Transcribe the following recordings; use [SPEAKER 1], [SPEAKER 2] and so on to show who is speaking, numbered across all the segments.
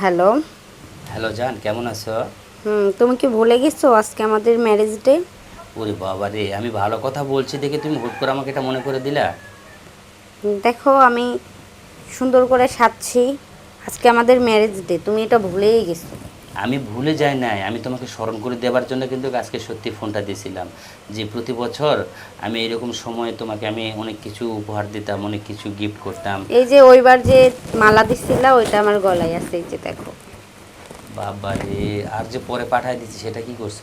[SPEAKER 1] Hello.
[SPEAKER 2] Hello জান কেমন আছো?
[SPEAKER 1] হুম তুমি কি ভুলে গেছো আজকে আমাদের ম্যারেজ ডে
[SPEAKER 2] ওরে বাবা রে আমি ভালো কথা বলছি দেখে তুমি হুট করে আমাকে এটা মনে করে দিলা?
[SPEAKER 1] দেখো আমি সুন্দর করে সাজছি আজকে আমাদের ম্যারেজ ডে তুমি এটা ভুলেই গেছো।
[SPEAKER 2] আমি ভুলে যাই নাই আমি তোমাকে স্মরণ করে দেওয়ার জন্য কিন্তু আজকে সত্যি ফোনটা দিয়েছিলাম যে প্রতি বছর আমি এরকম সময় তোমাকে আমি অনেক কিছু উপহার দিতাম অনেক কিছু গিফট করতাম।
[SPEAKER 1] এই যে ওইবার যে মালা দিছিলা ওইটা আমার গলায় আছে এই যে দেখো।
[SPEAKER 2] বাবা রে আর যে পরে পাঠায় দিচ্ছি সেটা কি করছ?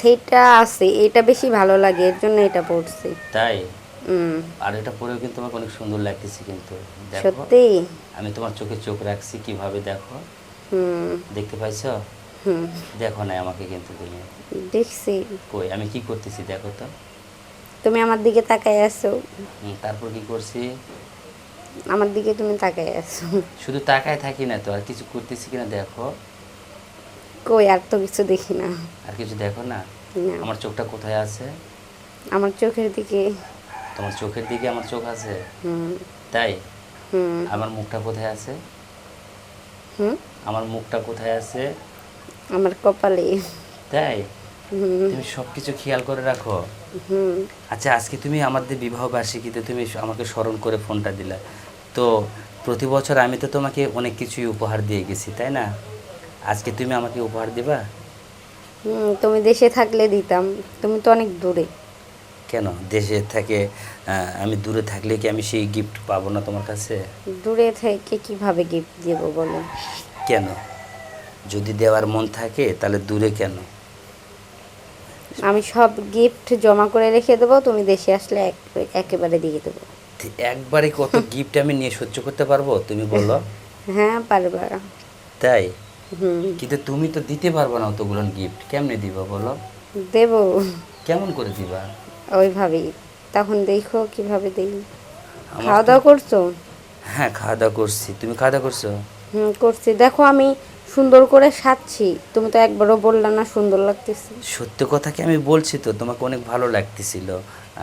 [SPEAKER 1] যেটা আছে এটা বেশি ভালো লাগে এর জন্য এটা পড়ছি
[SPEAKER 2] তাই?
[SPEAKER 1] হুম।
[SPEAKER 2] আর এটা পরেও কিন্তু তোমাকে অনেক সুন্দর লাগতেছে কিন্তু দেখো।
[SPEAKER 1] সত্যি?
[SPEAKER 2] আমি তোমার চোখে চোখ রাখছি কীভাবে দেখো? দেখতে পাইছো?
[SPEAKER 1] হুম।
[SPEAKER 2] দেখো না আমাকে কিন্তু তুমি।
[SPEAKER 1] দেখছি।
[SPEAKER 2] কই আমি কি করতেছি দেখো তো।
[SPEAKER 1] তুমি আমার দিকে তাকায় আছো।
[SPEAKER 2] তারপর কি করছি?
[SPEAKER 1] আমার দিকে তুমি তাকায় আছো।
[SPEAKER 2] শুধু তাকায় থাকি না তো আর কিছু করতেছি কিনা দেখো।
[SPEAKER 1] কই আর তো কিছু দেখি না।
[SPEAKER 2] আর কিছু দেখো না?
[SPEAKER 1] না।
[SPEAKER 2] আমার চোখটা কোথায় আছে?
[SPEAKER 1] আমার চোখের দিকে।
[SPEAKER 2] তোমার চোখের দিকে আমার চোখ আছে?
[SPEAKER 1] হুম।
[SPEAKER 2] তাই?
[SPEAKER 1] হুম।
[SPEAKER 2] আমার মুখটা কোথায় আছে?
[SPEAKER 1] হুম?
[SPEAKER 2] আমার মুখটা কোথায় আছে?
[SPEAKER 1] আমার কপালে।
[SPEAKER 2] তাই? তুমি সব কিছু খেয়াল করে রাখো। আচ্ছা আজকে তুমি আমাদের বিবাহ বার্ষিকীতে তুমি আমাকে স্মরণ করে ফোনটা দিলা। তো প্রতি বছর আমি তো তোমাকে অনেক কিছুই উপহার দিয়ে গেছি তাই না? আজকে তুমি আমাকে উপহার দিবা?
[SPEAKER 1] তুমি দেশে থাকলে দিতাম। তুমি তো অনেক দূরে।
[SPEAKER 2] কেন? দেশে থেকে আমি দূরে থাকলে কি আমি সেই গিফট পাবো না তোমার কাছে?
[SPEAKER 1] দূরে থেকে কীভাবে গিফট দেবো বলো?
[SPEAKER 2] কেন? যদি দেওয়ার মন থাকে তাহলে দূরে কেন?
[SPEAKER 1] আমি সব গিফট জমা করে রেখে দেবো তুমি দেশে আসলে একেবারে দিয়ে দেবো।
[SPEAKER 2] একবারে কত গিফট আমি নিয়ে সহ্য করতে পারব? তুমি বলো।
[SPEAKER 1] হ্যাঁ পারবা।
[SPEAKER 2] তাই? কিন্তু তুমি তো দিতে পারব না অতগুলো গিফট কেমনে দিবা বলো?
[SPEAKER 1] দেবো।
[SPEAKER 2] কেমন করে দিবা?
[SPEAKER 1] ওইভাবেই। তখন দেখো কীভাবে দিই। খাওয়া দাওয়া করছ?
[SPEAKER 2] হ্যাঁ খাওয়া দাওয়া করছি। তুমি খাওয়া দাওয়া করছ?
[SPEAKER 1] করছি। দেখো আমি সুন্দর করে সাজছি। তুমি তো একবারও বললা না সুন্দর লাগতেছে।
[SPEAKER 2] সত্য কথা কি আমি বলছি তো? তোমাকে অনেক ভালো লাগতেছিল।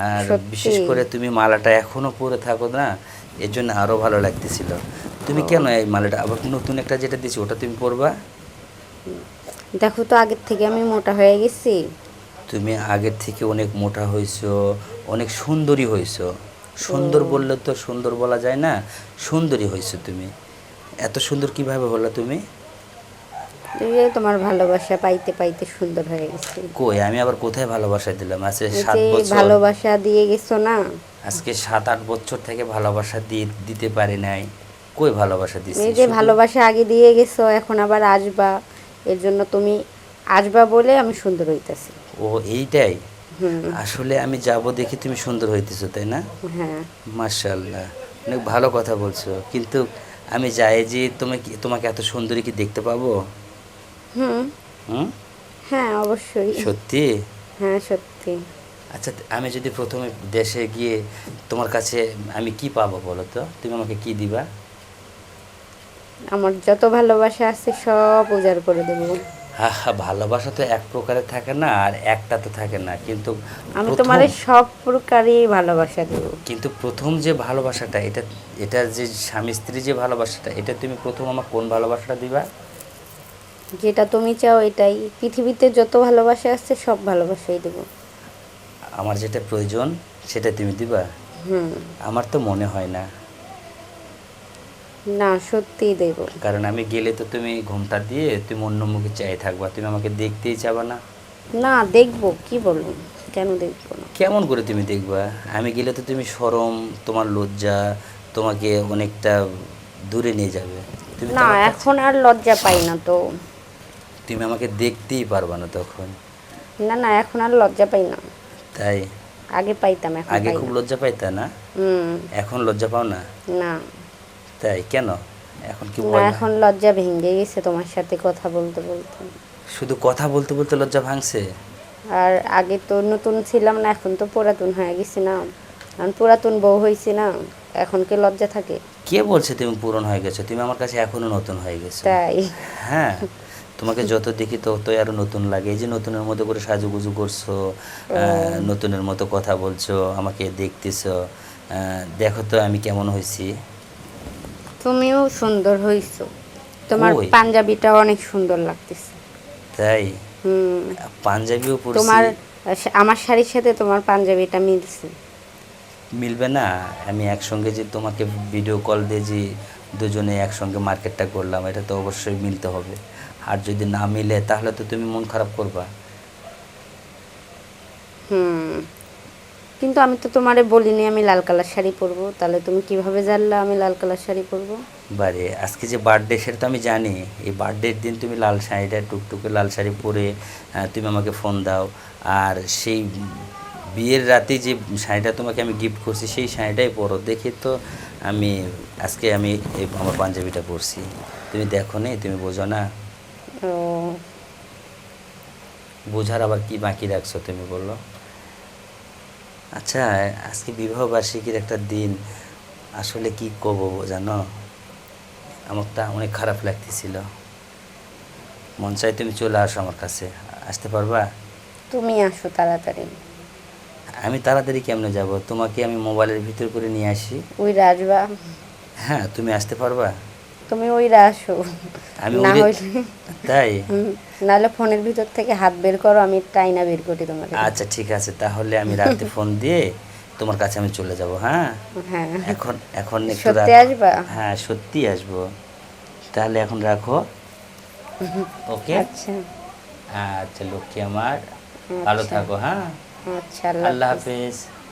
[SPEAKER 2] আর বিশেষ করে তুমি মালাটা এখনও পরে থাকো না এর জন্য আরও ভালো লাগতেছিল। তুমি কেন এই মালাটা? আবার নতুন একটা যেটা দিয়েছি ওটা তুমি পরবা?
[SPEAKER 1] দেখো তো আগের থেকে আমি মোটা হয়ে গেছি।
[SPEAKER 2] তুমি আগের থেকে অনেক মোটা হয়েছো অনেক সুন্দরী হয়েছো। সুন্দর বললে তো সুন্দর বলা যায় না সুন্দরী হয়েছো তুমি। এত সুন্দর কীভাবে হলো তুমি?
[SPEAKER 1] তোমার ভালোবাসা পাইতে পাইতে সুন্দর হয়ে গেছে।
[SPEAKER 2] কই আমি আবার কোথায় ভালোবাসা দিলাম? আজকে সাত বছর
[SPEAKER 1] ভালোবাসা দিয়ে গেছো না?
[SPEAKER 2] আজকে সাত আট বছর থেকে ভালোবাসা দিয়ে দিতে পারি নাই। কই ভালোবাসা দিছি?
[SPEAKER 1] এই যে ভালোবাসা আগে দিয়ে গেছো এখন আবার আসবা। এর জন্য তুমি আসবা বলে আমি সুন্দর হইতাছি।
[SPEAKER 2] ও এইটাই? আসলে আমি যাব দেখি তুমি সুন্দর হইতেছো তাই না?
[SPEAKER 1] হ্যাঁ।
[SPEAKER 2] মার্শাল্লাহ অনেক ভালো কথা বলছো। কিন্তু আমি যাই যে তুমি কি তোমাকে এত সুন্দরী কি দেখতে পাবো?
[SPEAKER 1] হুম।
[SPEAKER 2] হুম?
[SPEAKER 1] হ্যাঁ অবশ্যই।
[SPEAKER 2] সত্যি?
[SPEAKER 1] হ্যাঁ সত্যি।
[SPEAKER 2] আচ্ছা আমি যদি প্রথমে দেশে গিয়ে তোমার কাছে আমি কি পাবো বলো তো? তুমি আমাকে কি দিবা?
[SPEAKER 1] আমার যত ভালোবাসা আছে সব উজাড় করে দেবো।
[SPEAKER 2] হা ভালোবাসা তো এক প্রকারের থাকে না আর একটা তো থাকে না। কিন্তু
[SPEAKER 1] আমি তোমার সব প্রকারই ভালোবাসা দেবো।
[SPEAKER 2] কিন্তু প্রথম যে ভালোবাসাটা এটা এটা যে স্বামী স্ত্রী যে ভালোবাসাটা এটা তুমি প্রথম আমার কোন ভালোবাসাটা দিবা?
[SPEAKER 1] যেটা তুমি চাও এটাই। পৃথিবীতে যত ভালোবাসা আছে সব ভালোবাসাই দেবো।
[SPEAKER 2] আমার যেটা প্রয়োজন সেটা তুমি দিবা?
[SPEAKER 1] হুম।
[SPEAKER 2] আমার তো মনে হয় না।
[SPEAKER 1] না সত্যিই দেবো।
[SPEAKER 2] কারণ আমি গেলে তো তুমি ঘুমটা দিয়ে তুমি অন্য মুখে চাই থাকবা তুমি আমাকে দেখতেই চাবা না।
[SPEAKER 1] না দেখব কি বলব কেন দেখব না?
[SPEAKER 2] কেমন করে তুমি দেখবা? আমি গেলে তো তুমি শরম তোমার লজ্জা তোমাকে অনেকটা দূরে নিয়ে যাবে। তুমি
[SPEAKER 1] না এখন আর লজ্জা পাই না তো।
[SPEAKER 2] তুমি আমাকে দেখতেই পারবা না তখন।
[SPEAKER 1] না না এখন আর লজ্জা পাই না।
[SPEAKER 2] তাই?
[SPEAKER 1] আগে পাইতাম এখন
[SPEAKER 2] আগে খুব লজ্জা পাইতা না?
[SPEAKER 1] হুম।
[SPEAKER 2] এখন লজ্জা পাও না?
[SPEAKER 1] না।
[SPEAKER 2] তাই কেন? এখন কি
[SPEAKER 1] না। এখন লজ্জা ভেঙে গেছে তোমার সাথে কথা বলতে বলতে।
[SPEAKER 2] শুধু কথা বলতে বলতে লজ্জা ভাঙছে?
[SPEAKER 1] আর আগে তো নতুন ছিলাম না এখন তো পুরাতন হয়ে গেছি না। এখন পুরাতন বউ হয়েছি না এখন কি লজ্জা থাকে?
[SPEAKER 2] কে বলছে তুমি পূরণ হয়ে গেছো? তুমি আমার কাছে এখনও নতুন হয়ে গেছো।
[SPEAKER 1] তাই।
[SPEAKER 2] হ্যাঁ তোমাকে যত দেখি ততই আরও নতুন লাগে। এই যে নতুনের মতো করে সাজুগুজু করছ নতুনের মতো কথা বলছো আমাকে দেখতেছো দেখো তো আমি কেমন হয়েছি।
[SPEAKER 1] তুমিও সুন্দর হইছো। তোমার
[SPEAKER 2] কই?
[SPEAKER 1] পাঞ্জাবিটা অনেক সুন্দর লাগতেছে।
[SPEAKER 2] তাই?
[SPEAKER 1] হুম।
[SPEAKER 2] পাঞ্জাবিও পরছি।
[SPEAKER 1] তোমার আমার শাড়ির সাথে তোমার পাঞ্জাবিটা মিলছে।
[SPEAKER 2] মিলবে না? আমি একসঙ্গে যে তোমাকে ভিডিও কল দিয়ে যে দুজনে একসঙ্গে মার্কেটটা করলাম এটা তো অবশ্যই মিলতে হবে। আর যদি না মিলে তাহলে তো তুমি মন খারাপ করবা।
[SPEAKER 1] হুম। কিন্তু আমি তো তোমারে বলিনি আমি লাল কালার শাড়ি পরবো। তাহলে তুমি কীভাবে জানলা আমি লাল কালার শাড়ি পরবো?
[SPEAKER 2] বারে আজকে যে বার্থডে সেটা তো আমি জানি। এই বার্থডের দিন তুমি লাল শাড়িটা টুকটুকে লাল শাড়ি পরে তুমি আমাকে ফোন দাও। আর সেই বিয়ের রাতে যে শাড়িটা তোমাকে আমি গিফট করছি সেই শাড়িটাই পরো। দেখে তো আমি আজকে আমি এই আমার পাঞ্জাবিটা পরছি। তুমি দেখো নি তুমি বোঝো না। বোঝার আবার কি বাকি রাখছো তুমি বলল আচ্ছা আজকে বিবাহ বার্ষিকীর একটা দিন আসলে কি কব জানো? আমারটা অনেক খারাপ লাগতেছিল। মন চাই তুমি চলে আসো আমার কাছে। আসতে পারবা?
[SPEAKER 1] তুমি আসো তাড়াতাড়ি।
[SPEAKER 2] আমি তাড়াতাড়ি কেমনে যাব? তোমাকে আমি মোবাইলের ভিতর করে নিয়ে আসি।
[SPEAKER 1] ওই আসবা
[SPEAKER 2] হ্যাঁ তুমি আসতে পারবা?
[SPEAKER 1] তুমি ওইরা আসো।
[SPEAKER 2] আমি
[SPEAKER 1] না হইলে
[SPEAKER 2] তাই?
[SPEAKER 1] নাহলে ফোনের ভিতর থেকে হাত বের করো আমি টাইনা বের করি তোমার
[SPEAKER 2] আচ্ছা ঠিক আছে তাহলে আমি রাতে ফোন দিয়ে তোমার কাছে আমি চলে যাব হ্যাঁ?
[SPEAKER 1] হ্যাঁ।
[SPEAKER 2] এখন এখন একটু
[SPEAKER 1] সত্যি। আসবা?
[SPEAKER 2] হ্যাঁ সত্যি আসব। তাহলে এখন রাখো। ওকে?
[SPEAKER 1] আচ্ছা।
[SPEAKER 2] আচ্ছা লক্ষ্মী আমার। ভালো
[SPEAKER 1] আচ্ছা।
[SPEAKER 2] থাকো হ্যাঁ?
[SPEAKER 1] আচ্ছা
[SPEAKER 2] আল্লাহ। হাফেজ।